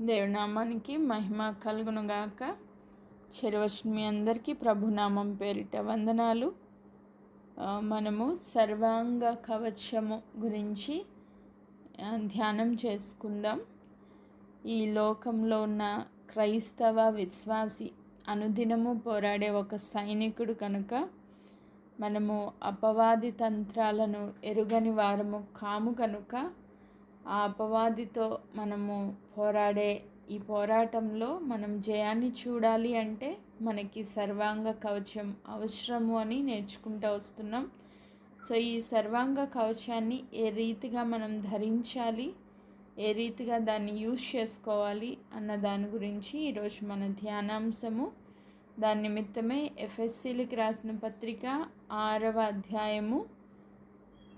దేవునామానికి మహిమ కలుగునుగాక. చెరవచ్చిన మీ అందరికీ ప్రభునామం పేరిట వందనాలు. మనము సర్వాంగ కవచము గురించి ధ్యానం చేసుకుందాం. ఈ లోకంలో ఉన్న క్రైస్తవ విశ్వాసి అనుదినము పోరాడే ఒక సైనికుడు కనుక మనము అపవాది తంత్రాలను ఎరుగని వారము కాము కనుక ఆ అపవాదితో మనము పోరాడే ఈ పోరాటంలో మనం జయాన్ని చూడాలి అంటే మనకి సర్వాంగ కవచం అవసరము అని నేర్చుకుంటూ వస్తున్నాం. సో ఈ సర్వాంగ కవచాన్ని ఏ రీతిగా మనం ధరించాలి ఏ రీతిగా దాన్ని యూజ్ చేసుకోవాలి అన్న దాని గురించి ఈరోజు మన ధ్యానాంశము. దాని నిమిత్తమే ఎఫ్ఎస్సీలకి రాసిన పత్రిక ఆరవ అధ్యాయము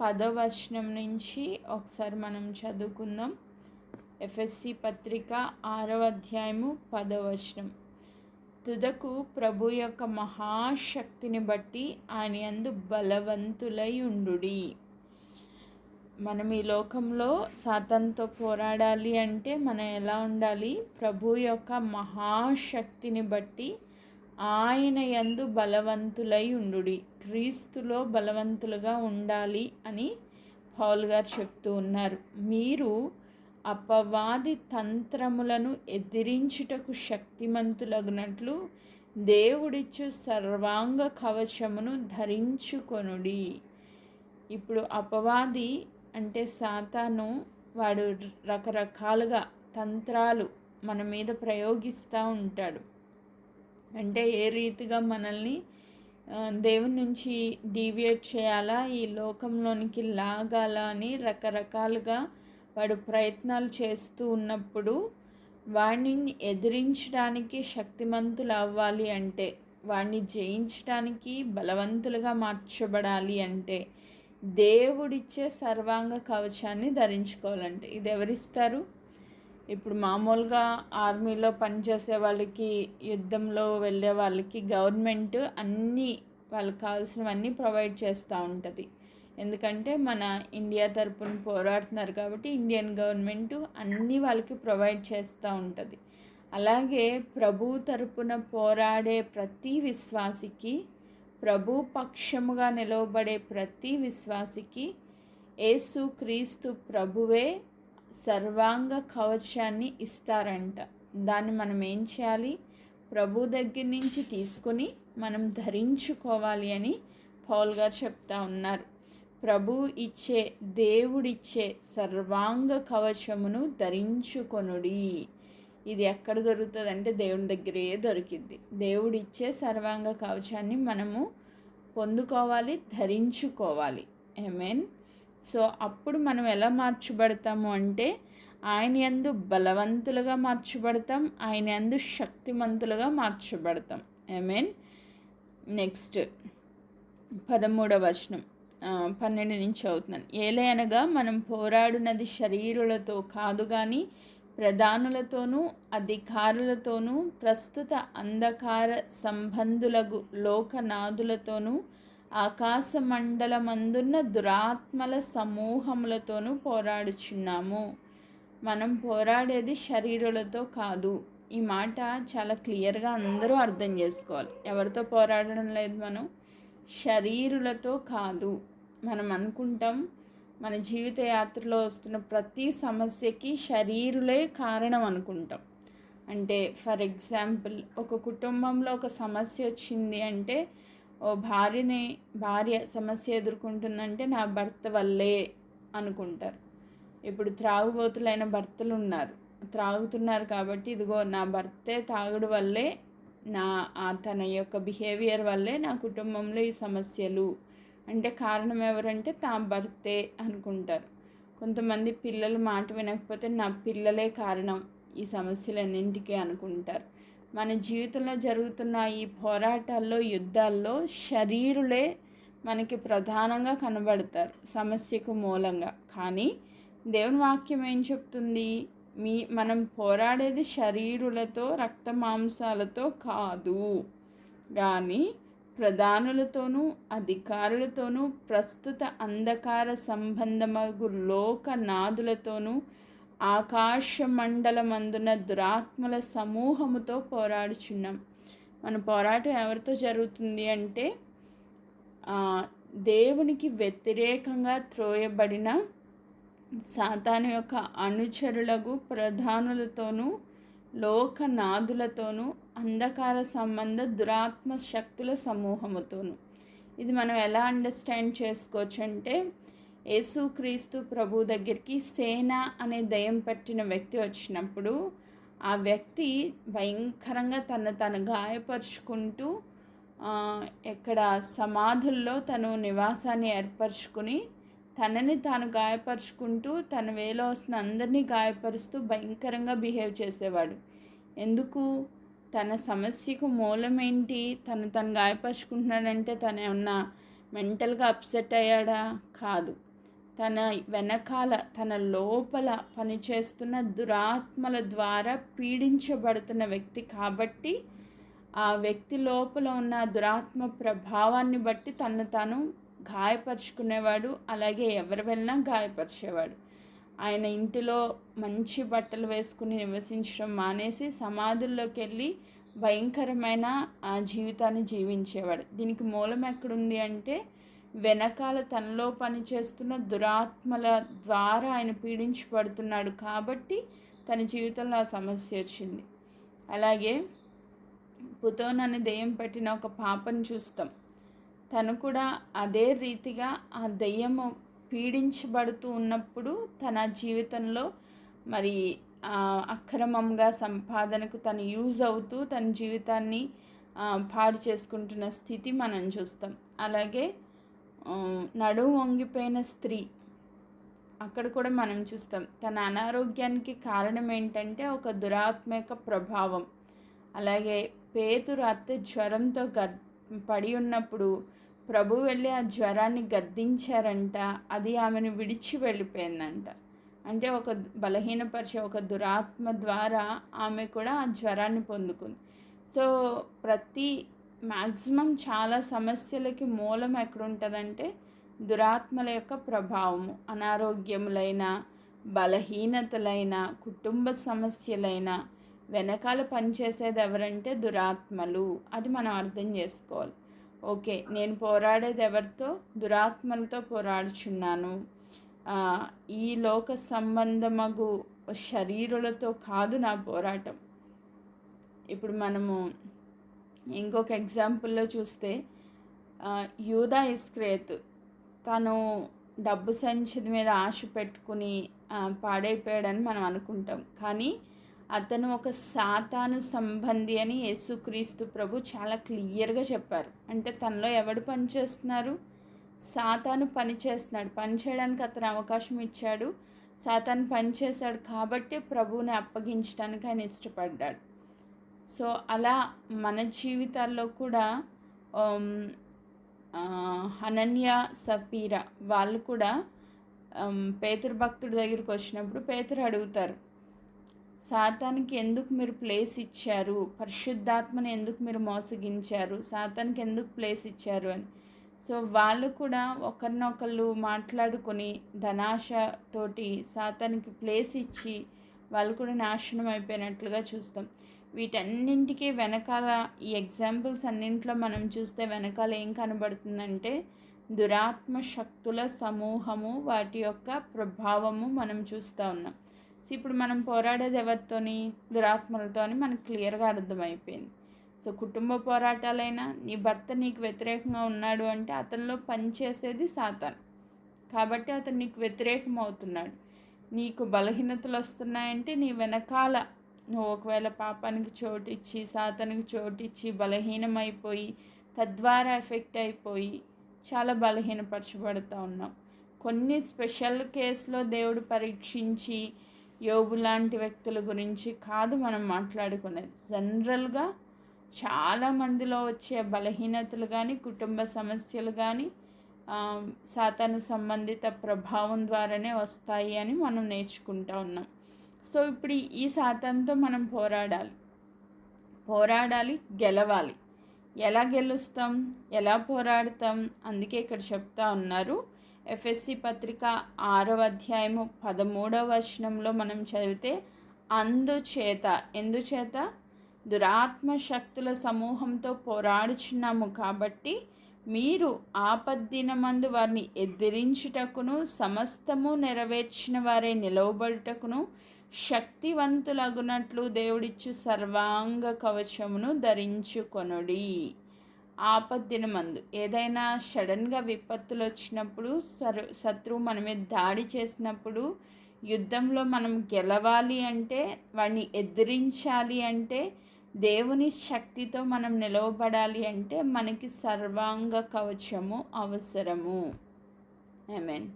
పదవచనం నుంచి ఒకసారి మనం చదువుకుందాం. ఎఫ్ఎస్సి పత్రిక ఆరవ అధ్యాయము పదవచనం. తుదకు ప్రభు యొక్క మహాశక్తిని బట్టి ఆయన అందు బలవంతులై ఉండుడి. మనం ఈ లోకంలో సాతంతో పోరాడాలి అంటే మనం ఎలా ఉండాలి? ప్రభు యొక్క మహాశక్తిని బట్టి ఆయన యందు బలవంతులై ఉండుడి. క్రీస్తులో బలవంతులుగా ఉండాలి అని పౌల్ గారు చెప్తూ ఉన్నారు. మీరు అపవాది తంత్రములను ఎదిరించుటకు శక్తిమంతులగినట్లు దేవుడిచ్చు సర్వాంగ కవచమును ధరించుకొనుడి. ఇప్పుడు అపవాది అంటే సాతాను వాడు రకరకాలుగా తంత్రాలు మన మీద ప్రయోగిస్తూ ఉంటాడు. అంటే ఏ రీతిగా మనల్ని దేవుని నుంచి డీవియేట్ చేయాలా ఈ లోకంలోనికి లాగాలా అని రకరకాలుగా వాడు ప్రయత్నాలు చేస్తూ ఉన్నప్పుడు వాడిని ఎదిరించడానికి శక్తిమంతులు అవ్వాలి అంటే వాడిని జయించడానికి బలవంతులుగా మార్చబడాలి అంటే దేవుడిచ్చే సర్వాంగ కవచాన్ని ధరించుకోవాలంటే. ఇది ఎవరిస్తారు? ఇప్పుడు మామూలుగా ఆర్మీలో పనిచేసే వాళ్ళకి యుద్ధంలో వెళ్ళే వాళ్ళకి గవర్నమెంట్ అన్నీ వాళ్ళకి కావాల్సినవన్నీ ప్రొవైడ్ చేస్తూ ఉంటుంది. ఎందుకంటే మన ఇండియా తరపున పోరాడుతున్నారు కాబట్టి ఇండియన్ గవర్నమెంట్ అన్నీ వాళ్ళకి ప్రొవైడ్ చేస్తూ ఉంటుంది. అలాగే ప్రభు తరపున పోరాడే ప్రతి విశ్వాసికి ప్రభు పక్షముగా నిలవబడే ప్రతి విశ్వాసికి యేసు క్రీస్తు ప్రభువే సర్వాంగ కవచాన్ని ఇస్తారంట. దాన్ని మనం ఏం చేయాలి? ప్రభు దగ్గర నుంచి తీసుకుని మనం ధరించుకోవాలి అని పౌల్ గారు చెప్తా ఉన్నారు. ప్రభు ఇచ్చే దేవుడిచ్చే సర్వాంగ కవచమును ధరించుకొనుడి. ఇది ఎక్కడ దొరుకుతుంది అంటే దేవుని దగ్గరే దొరికిద్ది. దేవుడిచ్చే సర్వాంగ కవచాన్ని మనము పొందుకోవాలి ధరించుకోవాలి. ఐ మీన్ సో అప్పుడు మనం ఎలా మార్చబడతాము అంటే ఆయన ఎందు బలవంతులుగా మార్చబడతాం ఆయన ఎందు శక్తిమంతులుగా మార్చబడతాం. ఐ మీన్ నెక్స్ట్ పదమూడవ వచనం. పన్నెండు నుంచి అవుతున్నాను ఏలే అనగా మనం పోరాడునది శరీరులతో కాదు కానీ ప్రధానులతోనూ అధికారులతోనూ ప్రస్తుత అంధకార సంబంధులకు లోకనాథులతోనూ ఆకాశమండలమందున్న దురాత్మల సమూహములతోనూ పోరాడుచున్నాము. మనం పోరాడేది శరీరులతో కాదు. ఈ మాట చాలా క్లియర్గా అందరూ అర్థం చేసుకోవాలి. ఎవరితో పోరాడడం లేదు మనం? శరీరులతో కాదు. మనం అనుకుంటాం మన జీవిత యాత్రలో వస్తున్న ప్రతి సమస్యకి శరీరులే కారణం అనుకుంటాం. అంటే ఫర్ ఎగ్జాంపుల్ ఒక కుటుంబంలో ఒక సమస్య వచ్చింది అంటే ఓ భార్యని భార్య సమస్య ఎదుర్కొంటుందంటే నా భర్త వల్లే అనుకుంటారు. ఇప్పుడు త్రాగుబోతులైన భర్తలు ఉన్నారు త్రాగుతున్నారు కాబట్టి ఇదిగో నా భర్తే తాగుడు వల్లే నా తన యొక్క బిహేవియర్ వల్లే నా కుటుంబంలో ఈ సమస్యలు. అంటే కారణం ఎవరంటే తా భర్తే అనుకుంటారు. కొంతమంది పిల్లలు మాట వినకపోతే నా పిల్లలే కారణం ఈ సమస్యలన్నింటికీ అనుకుంటారు. మన జీవితంలో జరుగుతున్న ఈ పోరాటాల్లో యుద్ధాల్లో శరీరులే మనకి ప్రధానంగా కనబడతారు సమస్యకు మూలంగా. కానీ దేవుని వాక్యం ఏం చెప్తుంది? మీ మనం పోరాడేది శరీరులతో రక్త మాంసాలతో కాదు. కానీ ప్రధానులతోనూ అధికారులతోనూ ప్రస్తుత అంధకార సంబంధమగు లోక నాదులతోనూ మండలమందున దురాత్మల సమూహముతో పోరాడుచున్నాం. మన పోరాటం ఎవరితో జరుగుతుంది అంటే దేవునికి వ్యతిరేకంగా త్రోయబడిన సాతాను యొక్క అనుచరులకు ప్రధానులతోనూ లోకనాథులతోనూ అంధకార సంబంధ దురాత్మ శక్తుల సమూహముతోనూ. ఇది మనం ఎలా అండర్స్టాండ్ చేసుకోవచ్చు అంటే యేసుక్రీస్తు ప్రభు దగ్గరికి సేన అనే దయం పట్టిన వ్యక్తి వచ్చినప్పుడు ఆ వ్యక్తి భయంకరంగా తను తను గాయపరుచుకుంటూ ఇక్కడ సమాధుల్లో తను నివాసాన్ని ఏర్పరచుకుని తనని తాను గాయపరుచుకుంటూ తన వేలో వస్తున్న అందరినీ గాయపరుస్తూ భయంకరంగా బిహేవ్ చేసేవాడు. ఎందుకు? తన సమస్యకు మూలమేంటి? తను తను గాయపరుచుకుంటున్నాడంటే తను ఏమన్నా మెంటల్గా అప్సెట్ అయ్యాడా? కాదు. తన వెనకాల తన లోపల పనిచేస్తున్న దురాత్మల ద్వారా పీడించబడుతున్న వ్యక్తి కాబట్టి ఆ వ్యక్తి లోపల ఉన్న దురాత్మ ప్రభావాన్ని బట్టి తను తాను గాయపరుచుకునేవాడు అలాగే ఎవరు వెళ్ళినా గాయపరిచేవాడు. ఆయన ఇంటిలో మంచి బట్టలు వేసుకుని నివసించడం మానేసి సమాధుల్లోకి వెళ్ళి భయంకరమైన ఆ జీవితాన్ని జీవించేవాడు. దీనికి మూలం ఎక్కడుంది అంటే వెనకాల తనలో పనిచేస్తున్న దురాత్మల ద్వారా ఆయన పీడించబడుతున్నాడు కాబట్టి తన జీవితంలో ఆ సమస్య వచ్చింది. అలాగే పుతోన్ అనే దెయ్యం పెట్టిన ఒక పాపను చూస్తాం. తను కూడా అదే రీతిగా ఆ దెయ్యము పీడించబడుతూ ఉన్నప్పుడు తన జీవితంలో మరి అక్రమంగా సంపాదనకు తను యూజ్ అవుతూ తన జీవితాన్ని పాడు చేసుకుంటున్న స్థితి మనం చూస్తాం. అలాగే నడుము వంగిపోయిన స్త్రీ. అక్కడ కూడా మనం చూస్తాం తన అనారోగ్యానికి కారణం ఏంటంటే ఒక దురాత్మక ప్రభావం. అలాగే పేతురు అత్త జ్వరంతో గర్ పడి ఉన్నప్పుడు ప్రభు వెళ్ళి ఆ జ్వరాన్ని గద్దించారంట అది ఆమెను విడిచి వెళ్ళిపోయిందంట. అంటే ఒక బలహీనపరిచే ఒక దురాత్మ ద్వారా ఆమె కూడా ఆ జ్వరాన్ని పొందుకుంది. సో ప్రతి మ్యాక్సిమం చాలా సమస్యలకి మూలం ఎక్కడ ఉంటుందంటే దురాత్మల యొక్క ప్రభావము. అనారోగ్యములైన బలహీనతలైన కుటుంబ సమస్యలైన వెనకాల పనిచేసేది ఎవరంటే దురాత్మలు. అది మనం అర్థం చేసుకోవాలి. ఓకే నేను పోరాడేది ఎవరితో? దురాత్మలతో పోరాడుచున్నాను. ఈ లోక సంబంధమగు శరీరులతో కాదు నా పోరాటం. ఇప్పుడు మనము ఇంకొక ఎగ్జాంపుల్లో చూస్తే యూదా ఇస్క్రేత్ తను డబ్బు సంచి మీద ఆశ పెట్టుకుని పాడైపోయాడని మనం అనుకుంటాం. కానీ అతను ఒక సాతాను సంబంధి అని యేసుక్రీస్తు ప్రభు చాలా క్లియర్గా చెప్పారు. అంటే తనలో ఎవడు పనిచేస్తున్నారు సాతాను పని చేస్తున్నాడు. పని చేయడానికి అతను అవకాశం ఇచ్చాడు. సాతాను పనిచేశాడు కాబట్టి ప్రభువుని అప్పగించడానికి ఆయన ఇష్టపడ్డాడు. సో అలా మన జీవితాల్లో కూడా అనన్య సపీర వాళ్ళు కూడా పేతురు భక్తుడి దగ్గరికి వచ్చినప్పుడు పేతురు అడుగుతారు సాతానికి ఎందుకు మీరు ప్లేస్ ఇచ్చారు? పరిశుద్ధాత్మని ఎందుకు మీరు మోసగించారు? సాతానికి ఎందుకు ప్లేస్ ఇచ్చారు? అని. సో వాళ్ళు కూడా ఒకరినొకళ్ళు మాట్లాడుకొని ధనాశతోటి సాతానికి ప్లేస్ ఇచ్చి వాళ్ళు కూడా నాశనం అయిపోయినట్లుగా చూస్తాం. వీటన్నింటికి వెనకాల ఈ ఎగ్జాంపుల్స్ అన్నింటిలో మనం చూస్తే వెనకాల ఏం కనబడుతుందంటే దురాత్మ శక్తుల సమూహము వాటి యొక్క ప్రభావము మనం చూస్తూ ఉన్నాం. సో ఇప్పుడు మనం పోరాడేది ఎవరితోని? దురాత్మలతో అని మనకు క్లియర్గా అర్థమైపోయింది. సో కుటుంబ పోరాటాలైనా నీ భర్త నీకు వ్యతిరేకంగా ఉన్నాడు అంటే అతనిలో పనిచేసేది సాతాన్. కాబట్టి అతను నీకు వ్యతిరేకం అవుతున్నాడు నీకు బలహీనతలు వస్తున్నాయంటే నీ వెనకాల నువ్వు ఒకవేళ పాపానికి చోటిచ్చి సాతానికి చోటిచ్చి బలహీనమైపోయి తద్వారా ఎఫెక్ట్ అయిపోయి చాలా బలహీనపరచబడుతూ ఉన్నాం. కొన్ని స్పెషల్ కేసులో దేవుడు పరీక్షించి యోబు లాంటి వ్యక్తుల గురించి కాదు మనం మాట్లాడుకునేది. జనరల్గా చాలామందిలో వచ్చే బలహీనతలు కానీ కుటుంబ సమస్యలు కానీ సాతాను సంబంధిత ప్రభావం ద్వారానే వస్తాయి అని మనం నేర్చుకుంటా ఉన్నాం. సో ఇప్పుడు ఈ శాతంతో మనం పోరాడాలి. పోరాడాలి గెలవాలి. ఎలా గెలుస్తాం ఎలా పోరాడతాం అందుకే ఇక్కడ చెప్తా ఉన్నారు. ఎఫ్ఎస్సి పత్రిక ఆరవ అధ్యాయము పదమూడవ వచనంలో మనం చదివితే అందుచేత ఎందుచేత? దురాత్మ శక్తుల సమూహంతో పోరాడుచున్నాము కాబట్టి మీరు ఆపద్దినమందు వారిని ఎదిరించుటకును సమస్తము నెరవేర్చిన వారే నిలవబడుటకును శక్తివంతులగునట్లు దేవుడిచ్చు సర్వాంగ కవచమును ధరించుకొనుడి. ఆపద్దినమందు ఏదైనా సడన్గా విపత్తులు వచ్చినప్పుడు సర్ శత్రువు మన మీద దాడి చేసినప్పుడు యుద్ధంలో మనం గెలవాలి అంటే వాడిని ఎదిరించాలి అంటే దేవుని శక్తితో మనం నిలవబడాలి అంటే మనకి సర్వాంగ కవచము అవసరము. ఐ మీన్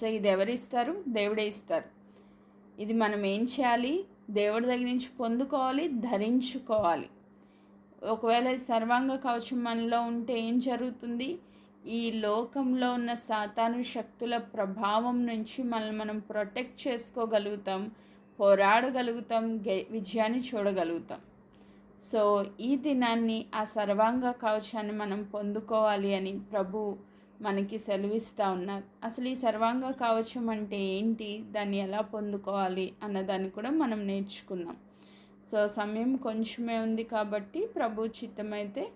సో ఇది ఎవరిస్తారు? దేవుడే ఇస్తారు. ఇది మనం ఏం చేయాలి? దేవుడి దగ్గర నుంచి పొందుకోవాలి ధరించుకోవాలి. ఒకవేళ సర్వాంగ కవచం మనలో ఉంటే ఏం జరుగుతుంది? ఈ లోకంలో ఉన్న సాతాను శక్తుల ప్రభావం నుంచి మనల్ని మనం ప్రొటెక్ట్ చేసుకోగలుగుతాం పోరాడగలుగుతాం విజయాన్ని చూడగలుగుతాం. సో ఈ దినాన్ని ఆ సర్వాంగ కవచాన్ని మనం పొందుకోవాలి అని ప్రభు మనకి సెలవిస్తూ ఉన్నారు. అసలు ఈ సర్వాంగ కవచం అంటే ఏంటి? దాన్ని ఎలా పొందుకోవాలి? అన్నదాన్ని కూడా మనం నేర్చుకుందాం. సో సమయం కొంచెమే ఉంది కాబట్టి ప్రభు చిత్తమైతే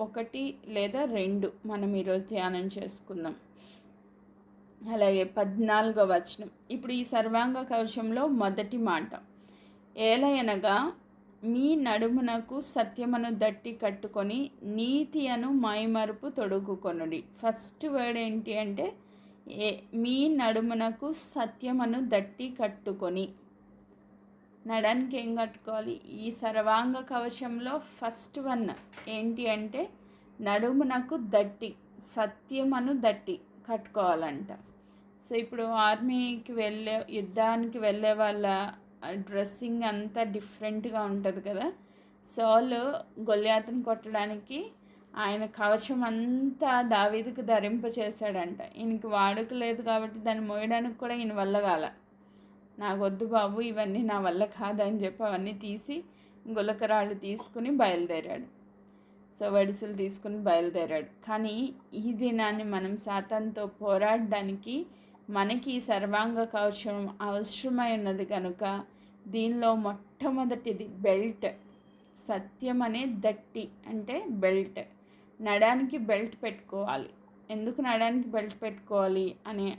ఒకటి లేదా రెండు మనం ఈరోజు ధ్యానం చేసుకుందాం. అలాగే పద్నాలుగో వచనం. ఇప్పుడు ఈ సర్వాంగ కవచంలో మొదటి మాట. ఏలయనగా మీ నడుమునకు సత్యమను దట్టి కట్టుకొని నీతి అను మాయమరుపు తొడుగుకొనుడి. ఫస్ట్ వర్డ్ ఏంటి అంటే ఏ మీ నడుమునకు సత్యమను దట్టి కట్టుకొని. నడానికి ఏం కట్టుకోవాలి? ఈ సర్వాంగ కవచంలో ఫస్ట్ వన్ ఏంటి అంటే నడుమునకు దట్టి సత్యమను దట్టి కట్టుకోవాలంట. సో ఇప్పుడు ఆర్మీకి వెళ్ళే యుద్ధానికి వెళ్ళే వాళ్ళ డ్రెస్సింగ్ అంతా డిఫరెంట్గా ఉంటుంది కదా. సోలు వాళ్ళు గొల్యాతను కొట్టడానికి ఆయన కవచం అంతా దావీదికి ధరింప చేశాడంట. ఈయనకి వాడుక లేదు కాబట్టి దాన్ని మోయడానికి కూడా ఈయన వల్ల కాల. నాకు వద్దు బాబు ఇవన్నీ నా వల్ల కాదని చెప్పి అవన్నీ తీసి గులకరాళ్ళు తీసుకుని బయలుదేరాడు. సో వడిసలు తీసుకుని బయలుదేరాడు. కానీ ఈ దినాన్ని మనం శాతంతో పోరాడడానికి మనకి సర్వాంగ కవచం అవసరమై ఉన్నది కనుక దీనిలో మొట్టమొదటిది బెల్ట్. సత్యం అనే దట్టి అంటే బెల్ట్. నడానికి బెల్ట్ పెట్టుకోవాలి. ఎందుకు నడానికి బెల్ట్ పెట్టుకోవాలి అని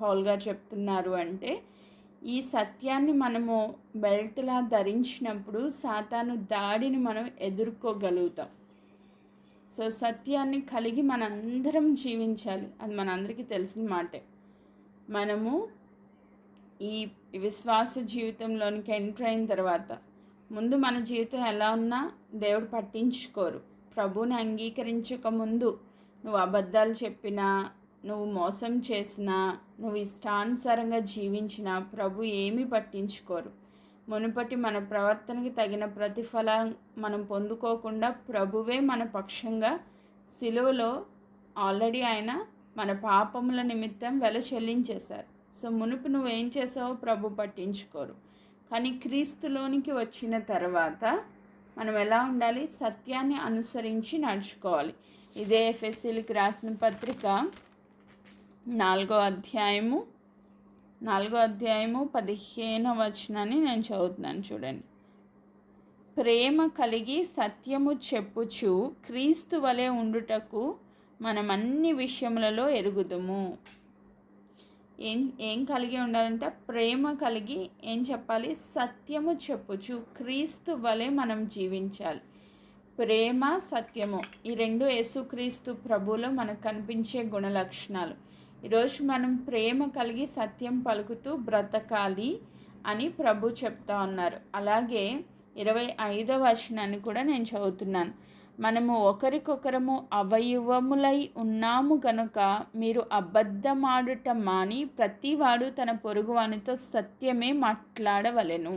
పౌల్ గారు చెప్తున్నారు అంటే ఈ సత్యాన్ని మనము బెల్ట్లా ధరించినప్పుడు సాతాను దాడిని మనం ఎదుర్కోగలుగుతాం. సో సత్యాన్ని కలిగి మనందరం జీవించాలి. అది మనందరికీ తెలిసిన మాటే. మనము ఈ విశ్వాస జీవితంలోనికి ఎంటర్ అయిన తర్వాత ముందు మన జీవితం ఎలా ఉన్నా దేవుడు పట్టించుకోరు. ప్రభుని అంగీకరించక ముందు నువ్వు అబద్ధాలు చెప్పినా నువ్వు మోసం చేసినా నువ్వు ఇష్టానుసారంగా జీవించినా ప్రభు ఏమీ పట్టించుకోరు. మునుపటి మన ప్రవర్తనకి తగిన ప్రతిఫలం మనం పొందుకోకుండా ప్రభువే మన పక్షంగా సిలువలో ఆల్రెడీ ఆయన మన పాపముల నిమిత్తం వెల చెల్లించేశారు. సో మునుపు నువ్వేం చేసావో ప్రభు పట్టించుకోరు. కానీ క్రీస్తులోనికి వచ్చిన తర్వాత మనం ఎలా ఉండాలి? సత్యాన్ని అనుసరించి నడుచుకోవాలి. ఇదే ఎఫ్ఎస్సీలకు రాసిన పత్రిక నాలుగో అధ్యాయము నాలుగో అధ్యాయము పదిహేను వచనాన్ని నేను చదువుతున్నాను చూడండి. ప్రేమ కలిగి సత్యము చెప్పుచు క్రీస్తు వలె ఉండుటకు మనం అన్ని విషయములలో ఎరుగుదుము. ఏం ఏం కలిగి ఉండాలంటే ప్రేమ కలిగి ఏం చెప్పాలి? సత్యము చెప్పుచు క్రీస్తు వలె మనం జీవించాలి. ప్రేమ సత్యము ఈ రెండు యేసుక్రీస్తు ప్రభులో మనకు కనిపించే గుణ లక్షణాలు ఈరోజు మనం ప్రేమ కలిగి సత్యం పలుకుతూ బ్రతకాలి అని ప్రభు చెప్తా ఉన్నారు. అలాగే ఇరవై ఐదవ వచనాన్ని కూడా నేను చదువుతున్నాను. మనము ఒకరికొకరము అవయవములై ఉన్నాము గనుక మీరు అబద్ధమాడుట మాని ప్రతివాడు తన పొరుగువానితో సత్యమే మాట్లాడవలెను.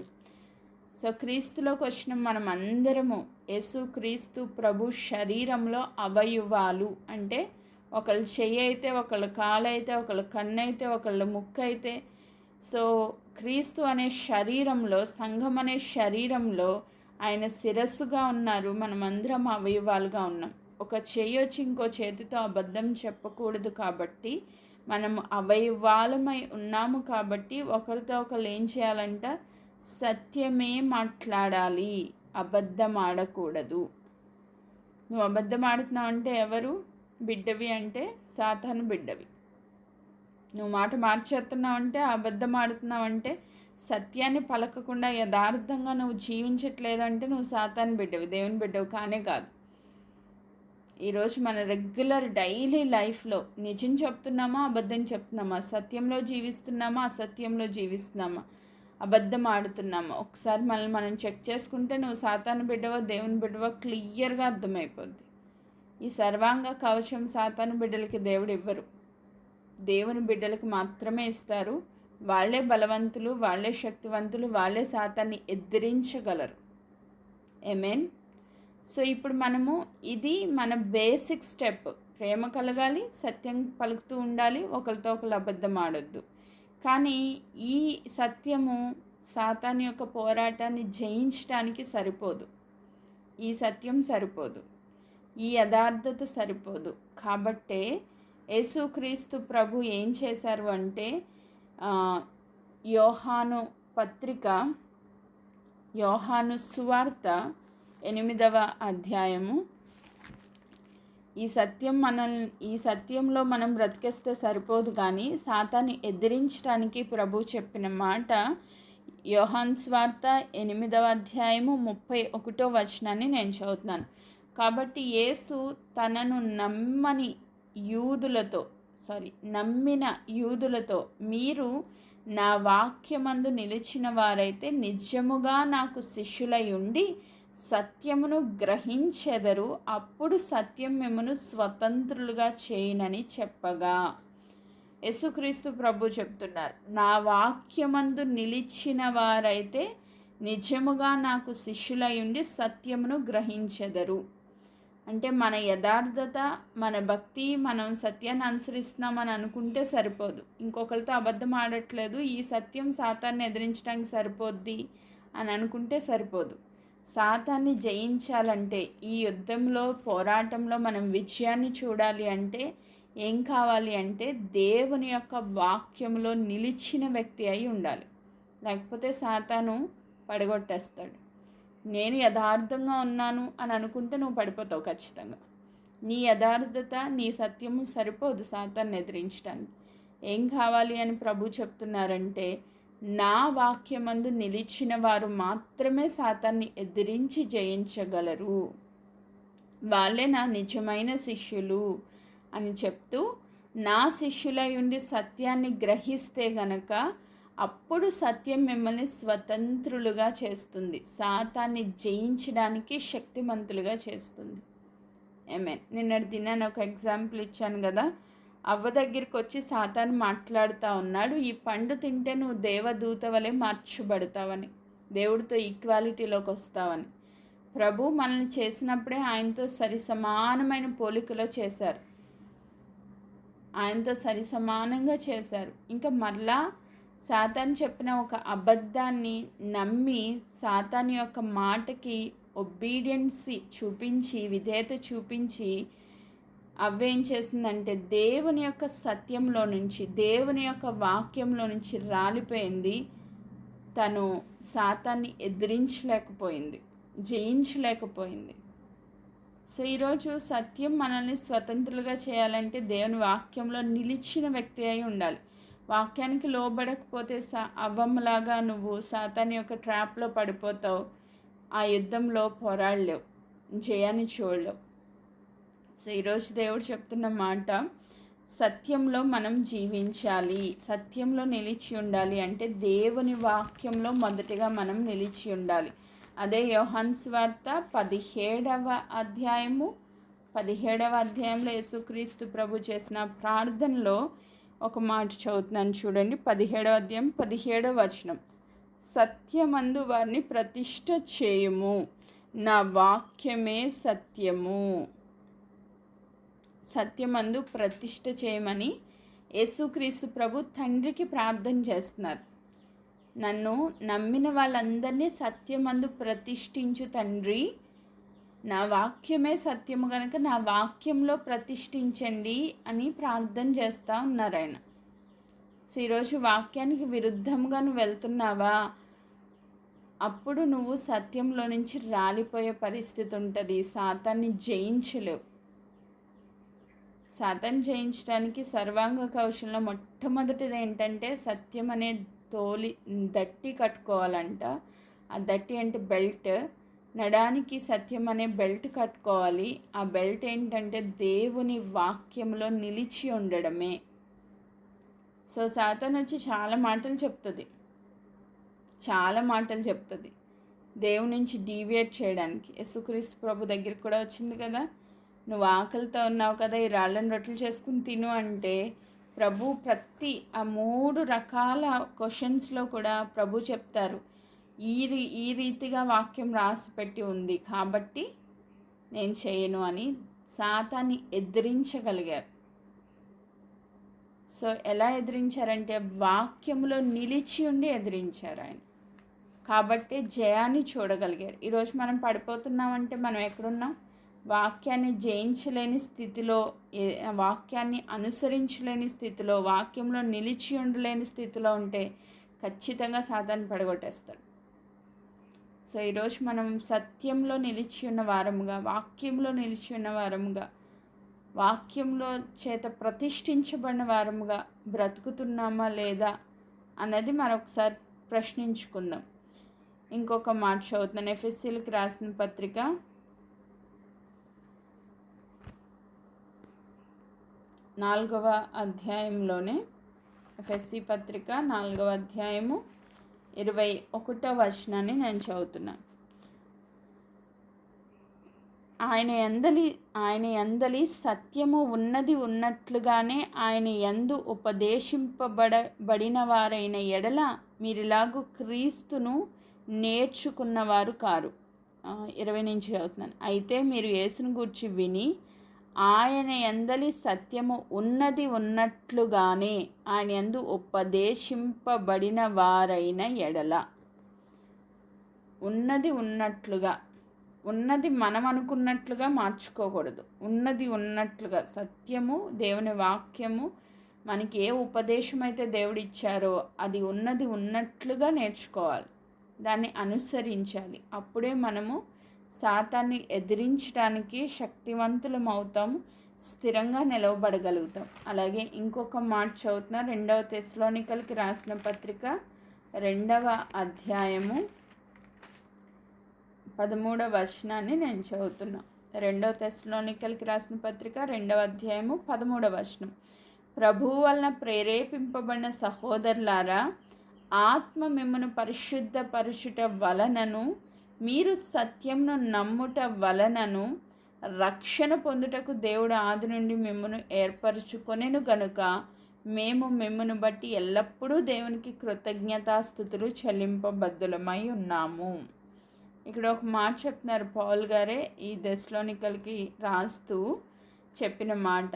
సో క్రీస్తులోకి వచ్చిన మనం అందరము యేసు క్రీస్తు ప్రభు శరీరంలో అవయవాలు అంటే ఒకళ్ళు చెయ్యి అయితే ఒకళ్ళ కాలు అయితే ఒకళ్ళ కన్ను అయితే ఒకళ్ళ ముక్కు అయితే. సో క్రీస్తు అనే శరీరంలో సంఘం అనే శరీరంలో ఆయన శిరస్సుగా ఉన్నారు. మనమందరం అవయవాలుగా ఉన్నాం. ఒక చేయొచ్చి ఇంకో చేతితో అబద్ధం చెప్పకూడదు కాబట్టి మనం అవయవాలమై ఉన్నాము కాబట్టి ఒకరితో ఒకరు ఏం చేయాలంట? సత్యమే మాట్లాడాలి. అబద్ధం ఆడకూడదు. నువ్వు అబద్ధం ఆడుతున్నావు అంటే ఎవరు? బిడ్డవి అంటే సాతాను బిడ్డవి. నువ్వు మాట మార్చేస్తున్నావు అంటే అబద్ధం ఆడుతున్నావు అంటే సత్యాన్ని పలకకుండా యథార్థంగా నువ్వు జీవించట్లేదంటే నువ్వు సాతాన్ని బిడ్డవి దేవుని బిడ్డవు కానే కాదు. ఈరోజు మన రెగ్యులర్ డైలీ లైఫ్లో నిజం చెప్తున్నామా అబద్ధం చెప్తున్నామా సత్యంలో జీవిస్తున్నామా అసత్యంలో జీవిస్తున్నామా అబద్ధం ఆడుతున్నామా? ఒకసారి మనల్ని మనం చెక్ చేసుకుంటే నువ్వు సాతాను బిడ్డవో దేవుని బిడ్డవో క్లియర్గా అర్థమైపోద్ది. ఈ సర్వాంగ కవచం సాతాను బిడ్డలకి దేవుడు ఇవ్వరు. దేవుని బిడ్డలకి మాత్రమే ఇస్తారు. వాళ్ళే బలవంతులు వాళ్ళే శక్తివంతులు వాళ్ళే శాతాన్ని ఎదిరించగలరు. ఏమేన్ సో ఇప్పుడు మనము ఇది మన బేసిక్ స్టెప్ ప్రేమ కలగాలి సత్యం పలుకుతూ ఉండాలి ఒకరితో ఒకరు అబద్ధం ఆడొద్దు. కానీ ఈ సత్యము సాతాన్ యొక్క పోరాటాన్ని జయించడానికి సరిపోదు. ఈ సత్యం సరిపోదు. ఈ యథార్థత సరిపోదు. కాబట్టే యేసుక్రీస్తు ప్రభు ఏం చేశారు అంటే యోహాను పత్రిక యోహాను సువార్త ఎనిమిదవ అధ్యాయము. ఈ సత్యం మనల్ని ఈ సత్యంలో మనం బ్రతికేస్తే సరిపోదు కానీ సాతాన్ని ఎదిరించడానికి ప్రభు చెప్పిన మాట యోహాన్ స్వార్త ఎనిమిదవ అధ్యాయము ముప్పై ఒకటో వచనాన్ని నేను చదువుతున్నాను. కాబట్టి యేసు తనను నమ్మని యూదులతో సారీ నమ్మిన యూదులతో మీరు నా వాక్యమందు నిలిచిన వారైతే నిజముగా నాకు శిష్యులై ఉండి సత్యమును గ్రహించెదరు అప్పుడు సత్యం మిమ్మను స్వతంత్రులుగా చేయనని చెప్పగా. యేసుక్రీస్తు ప్రభు చెప్తున్నారు నా వాక్యమందు నిలిచిన వారైతే నిజముగా నాకు శిష్యులై ఉండి సత్యమును గ్రహించెదరు. అంటే మన యథార్థత మన భక్తి మనం సత్యాన్ని అనుసరిస్తున్నామని అనుకుంటే సరిపోదు. ఇంకొకరితో అబద్ధం ఆడట్లేదు ఈ సత్యం సాతాన్ని ఎదిరించడానికి సరిపోద్ది అని అనుకుంటే సరిపోదు. సాతాన్ని జయించాలంటే ఈ యుద్ధంలో పోరాటంలో మనం విజయాన్ని చూడాలి అంటే ఏం కావాలి అంటే దేవుని యొక్క వాక్యంలో నిలిచిన వ్యక్తి అయి ఉండాలి. లేకపోతే సాతాను పడగొట్టేస్తాడు. నేను యథార్థంగా ఉన్నాను అని అనుకుంటే నువ్వు పడిపోతావు ఖచ్చితంగా. నీ యథార్థత నీ సత్యము సరిపోదు సాతాన్ని ఎదిరించడానికి ఏం కావాలి అని ప్రభు చెప్తున్నారంటే నా వాక్యమందు నిలిచిన వారు మాత్రమే సాతాన్ని ఎదిరించి జయించగలరు. వాళ్ళే నా నిజమైన శిష్యులు అని చెప్తూ నా శిష్యులై ఉండి సత్యాన్ని గ్రహిస్తే గనక అప్పుడు సత్యం మిమ్మల్ని స్వతంత్రులుగా చేస్తుంది. సాతాన్ని జయించడానికి శక్తిమంతులుగా చేస్తుంది. ఏమేన్ నిన్నటి దినాన్ని ఒక ఎగ్జాంపుల్ ఇచ్చాను కదా. అవ్వ దగ్గరికి వచ్చి సాతాను మాట్లాడుతూ ఉన్నాడు. ఈ పండు తింటే నువ్వు దేవదూత వలె మార్చబడతావని దేవుడితో ఈక్వాలిటీలోకి వస్తావని. ప్రభు మనల్ని చేసినప్పుడే ఆయనతో సరి సమానమైన పోలికలో చేశారు. ఆయనతో సరి సమానంగా చేశారు. ఇంకా మరలా సాతాన్ చెప్పిన ఒక అబద్ధాన్ని నమ్మి సాతాన్ యొక్క మాటకి ఒబీడియన్సీ చూపించి విధేయత చూపించి అవేం చేసిందంటే దేవుని యొక్క సత్యంలో నుంచి దేవుని యొక్క వాక్యంలో నుంచి రాలిపోయింది. తను సాతాన్ని ఎదిరించలేకపోయింది జయించలేకపోయింది. సో ఈరోజు సత్యం మనల్ని స్వతంత్రులుగా చేయాలంటే దేవుని వాక్యంలో నిలిచిన వ్యక్తి అయి ఉండాలి. వాక్యానికి లోబడకపోతే సా అవ్వమ్మలాగా నువ్వు సాతాని యొక్క ట్రాప్లో పడిపోతావు. ఆ యుద్ధంలో పోరాడలేవు. జయాన్ని చూడలేవు. సో ఈరోజు దేవుడు చెప్తున్న మాట సత్యంలో మనం జీవించాలి. సత్యంలో నిలిచి ఉండాలి అంటే దేవుని వాక్యంలో మొదటిగా మనం నిలిచి ఉండాలి. అదే యోహన్ స్వార్త పదిహేడవ అధ్యాయము పదిహేడవ అధ్యాయంలో యేసుక్రీస్తు ప్రభు చేసిన ప్రార్థనలో ఒక మాట చదువుతున్నాను చూడండి. పదిహేడవ అధ్యాయం పదిహేడవ వచనం. సత్యమందు వారిని ప్రతిష్ట చేయము. నా వాక్యమే సత్యము. సత్యమందు ప్రతిష్ట చేయమని యేసుక్రీస్తు ప్రభు తండ్రికి ప్రార్థన చేస్తున్నారు. నన్ను నమ్మిన వాళ్ళందరినీ సత్యమందు ప్రతిష్ఠించు తండ్రి నా వాక్యమే సత్యము కనుక నా వాక్యంలో ప్రతిష్ఠించండి అని ప్రార్థన చేస్తూ ఉన్నారు ఆయన. సో ఈరోజు వాక్యానికి విరుద్ధంగా నువ్వు వెళ్తున్నావా? అప్పుడు నువ్వు సత్యంలో నుంచి రాలిపోయే పరిస్థితి ఉంటుంది. సాతాన్ని జయించలేవు. సాతాన్ని జయించడానికి సర్వాంగ కౌశలంలో మొట్టమొదటిది ఏంటంటే సత్యం అనే తోలి దట్టి కట్టుకోవాలంట. ఆ దట్టి అంటే బెల్ట్. నడానికి సత్యం అనే బెల్ట్ కట్టుకోవాలి. ఆ బెల్ట్ ఏంటంటే దేవుని వాక్యంలో నిలిచి ఉండడమే. సో సాతాన్ వచ్చి చాలా మాటలు చెప్తుంది. చాలా మాటలు చెప్తుంది. దేవుని నుంచి డీవియేట్ చేయడానికి. యేసుక్రీస్తు ప్రభు దగ్గరికి కూడా వచ్చింది కదా. నువ్వు ఆకలితో ఉన్నావు కదా ఈ రాళ్ళని రొట్టెలు చేసుకుని తిను అంటే ప్రభు ప్రతి ఆ మూడు రకాల క్వశ్చన్స్లో కూడా ప్రభు చెప్తారు. ఈ రీ ఈ రీతిగా వాక్యం రాసి పెట్టి ఉంది. కాబట్టి నేను చేయను అని సాతాన్ని ఎదిరించగలిగారు. సో ఎలా ఎదిరించారంటే వాక్యంలో నిలిచి ఉండి ఎదిరించారు ఆయన. కాబట్టి జయాన్ని చూడగలిగారు. ఈరోజు మనం పడిపోతున్నామంటే మనం ఎక్కడున్నాం? వాక్యాన్ని జయించలేని స్థితిలో వాక్యాన్ని అనుసరించలేని స్థితిలో వాక్యంలో నిలిచి ఉండలేని స్థితిలో ఉంటే ఖచ్చితంగా సాతాన్ని పడగొట్టేస్తాడు. సో ఈరోజు మనం సత్యంలో నిలిచి ఉన్న వారముగా వాక్యంలో నిలిచి ఉన్న వారముగా వాక్యంలో చేత ప్రతిష్ఠించబడిన వారముగా బ్రతుకుతున్నామా లేదా అన్నది మరొకసారి ప్రశ్నించుకుందాం. ఇంకొక మాట చదువుతున్నాను. ఎఫ్ఎస్సీలకు రాసిన పత్రిక నాలుగవ అధ్యాయంలోనే ఎఫ్ఎస్సి పత్రిక నాలుగవ అధ్యాయము ఇరవై ఒకటో వచనాన్ని నేను చదువుతున్నాను. ఆయన ఎందలి ఆయన ఎందలి సత్యము ఉన్నది ఉన్నట్లుగానే ఆయన ఎందు ఉపదేశింపబడబడిన వారైన ఎడల మీరిలాగు క్రీస్తును నేర్చుకున్నవారు కారు. ఇరవై నుంచి చదువుతున్నాను. అయితే మీరు యేసును గూర్చి విని ఆయన ఎందలి సత్యము ఉన్నది ఉన్నట్లుగానే ఆయన ఎందు ఉపదేశింపబడిన వారైన ఎడల. ఉన్నది ఉన్నట్లుగా ఉన్నది మనం అనుకున్నట్లుగా మార్చుకోకూడదు. ఉన్నది ఉన్నట్లుగా సత్యము దేవుని వాక్యము మనకి ఏ ఉపదేశం అయితే దేవుడు ఇచ్చారో అది ఉన్నది ఉన్నట్లుగా నేర్చుకోవాలి. దాన్ని అనుసరించాలి. అప్పుడే మనము శాతాన్ని ఎదిరించడానికి శక్తివంతులమవుతాం స్థిరంగా నిలవబడగలుగుతాం. అలాగే ఇంకొక మాట చదువుతున్న రెండవ తెస్లోనికలకి రాసిన పత్రిక రెండవ అధ్యాయము పదమూడవ వచనాన్ని నేను చదువుతున్నా. రెండవ తెస్లోనికలకి రాసిన పత్రిక రెండవ అధ్యాయము పదమూడవ వచనం. ప్రభువు వలన ప్రేరేపింపబడిన సహోదరులారా ఆత్మ మిమ్మను పరిశుద్ధపరుచుట వలనను మీరు సత్యంను నమ్ముట వలనను రక్షణ పొందుటకు దేవుడు ఆది నుండి మిమ్మను ఏర్పరచుకొనెను గనుక మేము మిమ్మను బట్టి ఎల్లప్పుడూ దేవునికి కృతజ్ఞతాస్థుతులు చెల్లింపబద్దులమై ఉన్నాము. ఇక్కడ ఒక మాట చెప్తున్నారు పౌల్ గారే ఈ దశలోనికలకి రాస్తూ చెప్పిన మాట.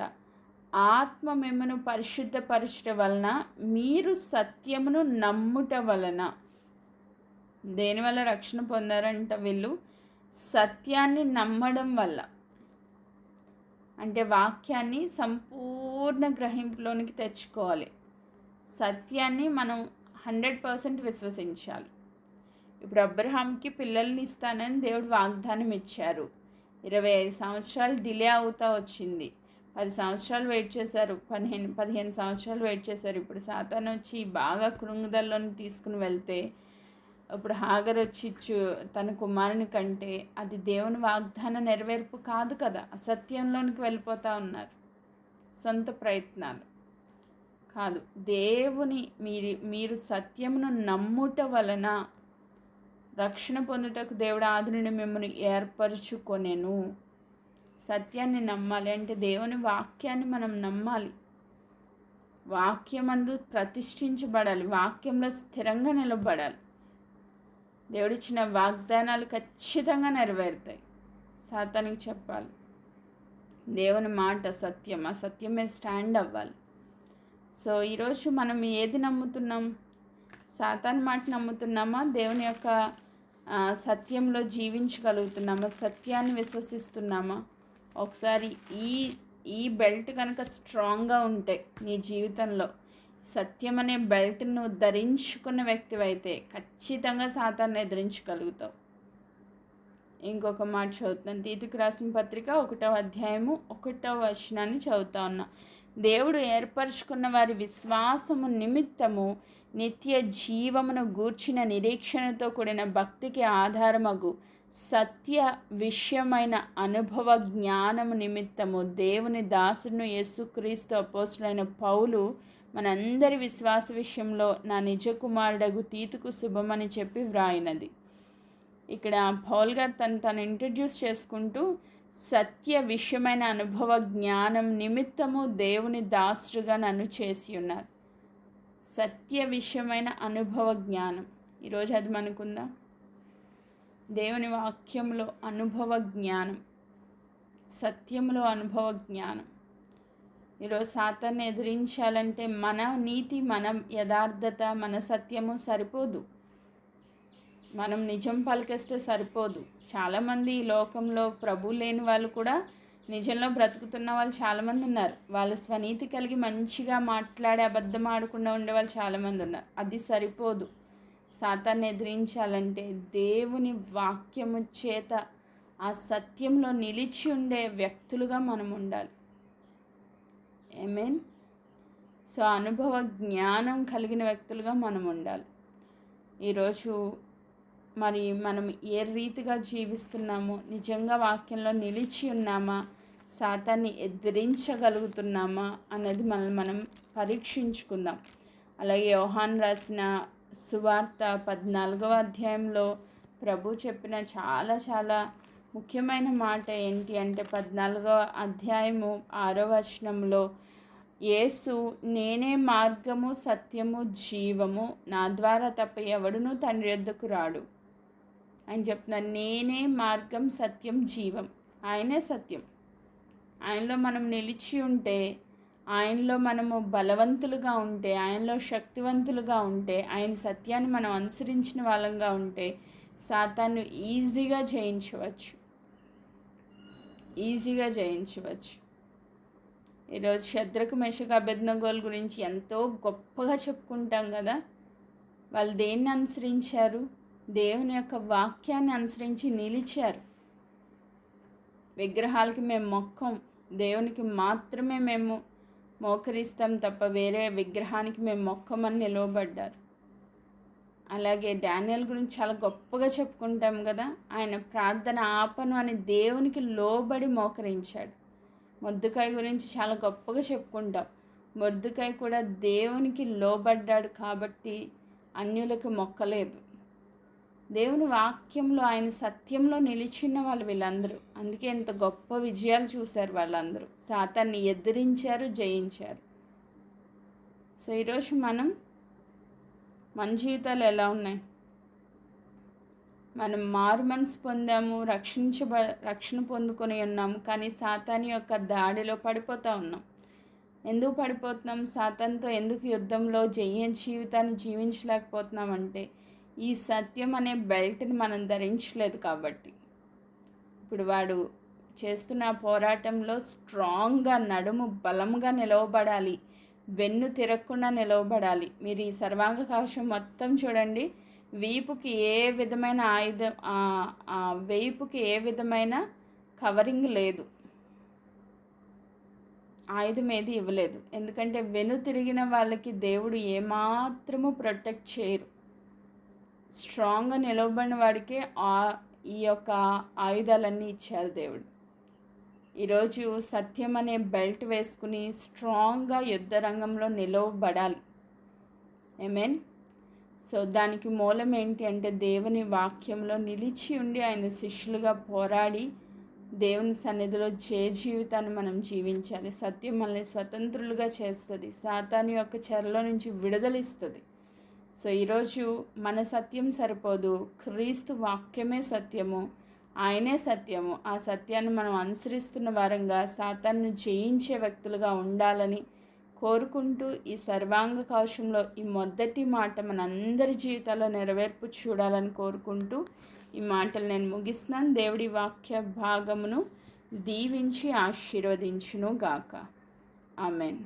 ఆత్మ మిమ్మను పరిశుద్ధపరచడం వలన మీరు సత్యమును నమ్ముట వలన దేనివల్ల రక్షణ పొందారంట వీళ్ళు? సత్యాన్ని నమ్మడం వల్ల. అంటే వాక్యాన్ని సంపూర్ణ గ్రహింపులోనికి తెచ్చుకోవాలి. సత్యాన్ని మనం హండ్రెడ్ పర్సెంట్ విశ్వసించాలి. ఇప్పుడు అబ్రహాంకి పిల్లల్ని ఇస్తానని దేవుడు వాగ్దానం ఇచ్చారు. ఇరవై ఐదు సంవత్సరాలు డిలే అవుతా వచ్చింది. పది సంవత్సరాలు వెయిట్ చేశారు. పదిహేను పదిహేను సంవత్సరాలు వెయిట్ చేశారు. ఇప్పుడు సాతాన్ వచ్చి బాగా కృంగుదల్లోని తీసుకుని వెళ్తే ఇప్పుడు హాగర్ వచ్చిచ్చు తన కుమారుని కంటే అది దేవుని వాగ్దాన నెరవేర్పు కాదు కదా అసత్యంలోనికి వెళ్ళిపోతూ ఉన్నారు. సొంత ప్రయత్నాలు కాదు. దేవుని మీరు మీరు సత్యమును నమ్ముట వలన రక్షణ పొందుటకు దేవుడు ఆదుని మిమ్మల్ని ఏర్పరచుకొనెను. సత్యాన్ని నమ్మాలి అంటే దేవుని వాక్యాన్ని మనం నమ్మాలి. వాక్యమందు ప్రతిష్ఠించబడాలి. వాక్యంలో స్థిరంగా నిలబడాలి. దేవుడిచ్చిన వాగ్దానాలు ఖచ్చితంగా నెరవేరుతాయి. సాతానికి చెప్పాలి. దేవుని మాట సత్యం ఆ సత్యమే స్టాండ్ అవ్వాలి. సో ఈరోజు మనం ఏది నమ్ముతున్నాం? సాతాన్ మాట నమ్ముతున్నామా? దేవుని యొక్క సత్యంలో జీవించగలుగుతున్నామా? సత్యాన్ని విశ్వసిస్తున్నామా? ఒకసారి ఈ ఈ బెల్ట్ కనుక స్ట్రాంగ్గా ఉంటే నీ జీవితంలో సత్యం అనే బెల్ట్ నువ్వు ధరించుకున్న వ్యక్తివైతే ఖచ్చితంగా సాతాన్ని ఎదిరించగలుగుతావు. ఇంకొక మాట చదువుతున్నాను. తీతుకు రాసిన పత్రిక ఒకటవ అధ్యాయము ఒకటవ వచనాన్ని చదువుతా ఉన్నా. దేవుడు ఏర్పరచుకున్న వారి విశ్వాసము నిమిత్తము నిత్య జీవమును గూర్చిన నిరీక్షణతో కూడిన భక్తికి ఆధారమగు సత్య విషయమైన అనుభవ జ్ఞానము నిమిత్తము దేవుని దాసును యేసుక్రీస్తు అపోస్తులైన పౌలు మనందరి విశ్వాస విషయంలో నా నిజ కుమారుడగు తీతుకు శుభమని చెప్పి వ్రాయినది. ఇక్కడ పౌల్ గారు తను తను ఇంట్రడ్యూస్ చేసుకుంటూ సత్య విషయమైన అనుభవ జ్ఞానం నిమిత్తము దేవుని దాసుడుగా నన్ను చేసి ఉన్నారు. సత్య విషయమైన అనుభవ జ్ఞానం. ఈరోజు అది మనకుందా? దేవుని వాక్యంలో అనుభవ జ్ఞానం. సత్యంలో అనుభవ జ్ఞానం. ఈరోజు సాతాన్ని ఎదిరించాలంటే మన నీతి మన యథార్థత మన సత్యము సరిపోదు. మనం నిజం పలికేస్తే సరిపోదు. చాలామంది ఈ లోకంలో ప్రభు లేని వాళ్ళు కూడా నిజంలో బ్రతుకుతున్న వాళ్ళు చాలామంది ఉన్నారు. వాళ్ళు స్వనీతి కలిగి మంచిగా మాట్లాడే అబద్ధం ఆడకుండా ఉండే వాళ్ళు చాలామంది ఉన్నారు. అది సరిపోదు. సాతాన్ని ఎదిరించాలంటే దేవుని వాక్యము చేత ఆ సత్యంలో నిలిచి ఉండే వ్యక్తులుగా మనం ఉండాలి. ఏమేన్ సో అనుభవ జ్ఞానం కలిగిన వ్యక్తులుగా మనం ఉండాలి. ఈరోజు మరి మనం ఏ రీతిగా జీవిస్తున్నామో? నిజంగా వాక్యంలో నిలిచి ఉన్నామా? శాతాన్ని ఎదిరించగలుగుతున్నామా? అనేది మనం మనం పరీక్షించుకుందాం. అలాగే యోహాన్ రాసిన సువార్త పద్నాలుగవ అధ్యాయంలో ప్రభు చెప్పిన చాలా చాలా ముఖ్యమైన మాట ఏంటి అంటే పద్నాలుగవ అధ్యాయము ఆరో వచనంలో యేసు నేనే మార్గము సత్యము జీవము. నా ద్వారా తప్ప ఎవడునూ తండ్రి యొద్దకు రాడు. ఆయన చెప్తున్నాను నేనే మార్గం సత్యం జీవం. ఆయనే సత్యం. ఆయనలో మనం నిలిచి ఉంటే ఆయనలో మనము బలవంతులుగా ఉంటే ఆయనలో శక్తివంతులుగా ఉంటే ఆయన సత్యాన్ని మనం అనుసరించిన వాళ్ళంగా ఉంటే సాతాన్ని ఈజీగా జయించవచ్చు. ఈజీగా జయించవచ్చు ఈరోజు శత్రకు మెషకు అభెజ్ఞగోల్ గురించి ఎంతో గొప్పగా చెప్పుకుంటాం కదా. వాళ్ళు దేన్ని అనుసరించారు? దేవుని యొక్క వాక్యాన్ని అనుసరించి నిలిచారు. విగ్రహాలకి మేము మొక్కం. దేవునికి మాత్రమే మేము మోకరిస్తాం తప్ప వేరే విగ్రహానికి మేము మొక్కమని నిలవబడ్డారు. అలాగే డానియల్ గురించి చాలా గొప్పగా చెప్పుకుంటాం కదా ఆయన ప్రార్థన ఆపను అని దేవునికి లోబడి మోకరించాడు. మొద్దుకాయ గురించి చాలా గొప్పగా చెప్పుకుంటాం. మొద్దుకాయ కూడా దేవునికి లోబడ్డాడు కాబట్టి అన్యులకు మొక్కలేదు. దేవుని వాక్యంలో ఆయన సత్యంలో నిలిచిన వాళ్ళు వీళ్ళందరూ. అందుకే ఇంత గొప్ప విజయాలు చూశారు వాళ్ళందరూ. సాతాన్ని ఎదిరించారు జయించారు. సో ఈరోజు మనం మన జీవితాలు ఎలా ఉన్నాయి? మనం మారు మనసు పొందాము రక్షించబ రక్షణ పొందుకొని ఉన్నాము కానీ సాతాని యొక్క దాడిలో పడిపోతూ ఉన్నాం. ఎందుకు పడిపోతున్నాం? సాతాన్తో ఎందుకు యుద్ధంలో జయ జీవితాన్ని జీవించలేకపోతున్నాం అంటే ఈ సత్యం అనే బెల్ట్ని మనం ధరించలేదు కాబట్టి. ఇప్పుడు వాడు చేస్తున్న పోరాటంలో స్ట్రాంగ్గా నడుము బలంగా నిలవబడాలి. వెన్ను తిరగకుండా నిలవబడాలి. మీరు ఈ సర్వాంగకాశం మొత్తం చూడండి. వీపుకి ఏ విధమైన ఆయుధం వేపుకి ఏ విధమైన కవరింగ్ లేదు. ఆయుధం ఏది ఇవ్వలేదు. ఎందుకంటే వెను తిరిగిన వాళ్ళకి దేవుడు ఏమాత్రము ప్రొటెక్ట్ చేయరు. స్ట్రాంగ్గా నిలవబడిన వాడికే ఈ యొక్క ఆయుధాలన్నీ ఇచ్చారు దేవుడు. ఈరోజు సత్యం అనే బెల్ట్ వేసుకుని స్ట్రాంగ్గా యుద్ధ రంగంలో నిలవబడాలి. మీన్ సో దానికి మూలం ఏంటి అంటే దేవుని వాక్యంలో నిలిచి ఉండి ఆయన శిష్యులుగా పోరాడి దేవుని సన్నిధిలో జయ జీవితాన్ని మనం జీవించాలి. సత్యం మనల్ని స్వతంత్రులుగా చేస్తుంది. సాతాని యొక్క చెరలో నుంచి విడుదలిస్తుంది సో ఈరోజు మన సత్యం సరిపోదు. క్రీస్తు వాక్యమే సత్యము. ఆయనే సత్యము. ఆ సత్యాన్ని మనం అనుసరిస్తున్న వారంగా సాతాన్ని జయించే వ్యక్తులుగా ఉండాలని కోరుకుంటూ ఈ సర్వాంగ కవచంలో ఈ మొదటి మాట మనందరి జీవితాల్లో నెరవేర్పు చూడాలని కోరుకుంటూ ఈ మాటలు నేను ముగిస్తున్నాను. దేవుడి వాక్య భాగమును దీవించి ఆశీర్వదించును గాక ఆమెన్.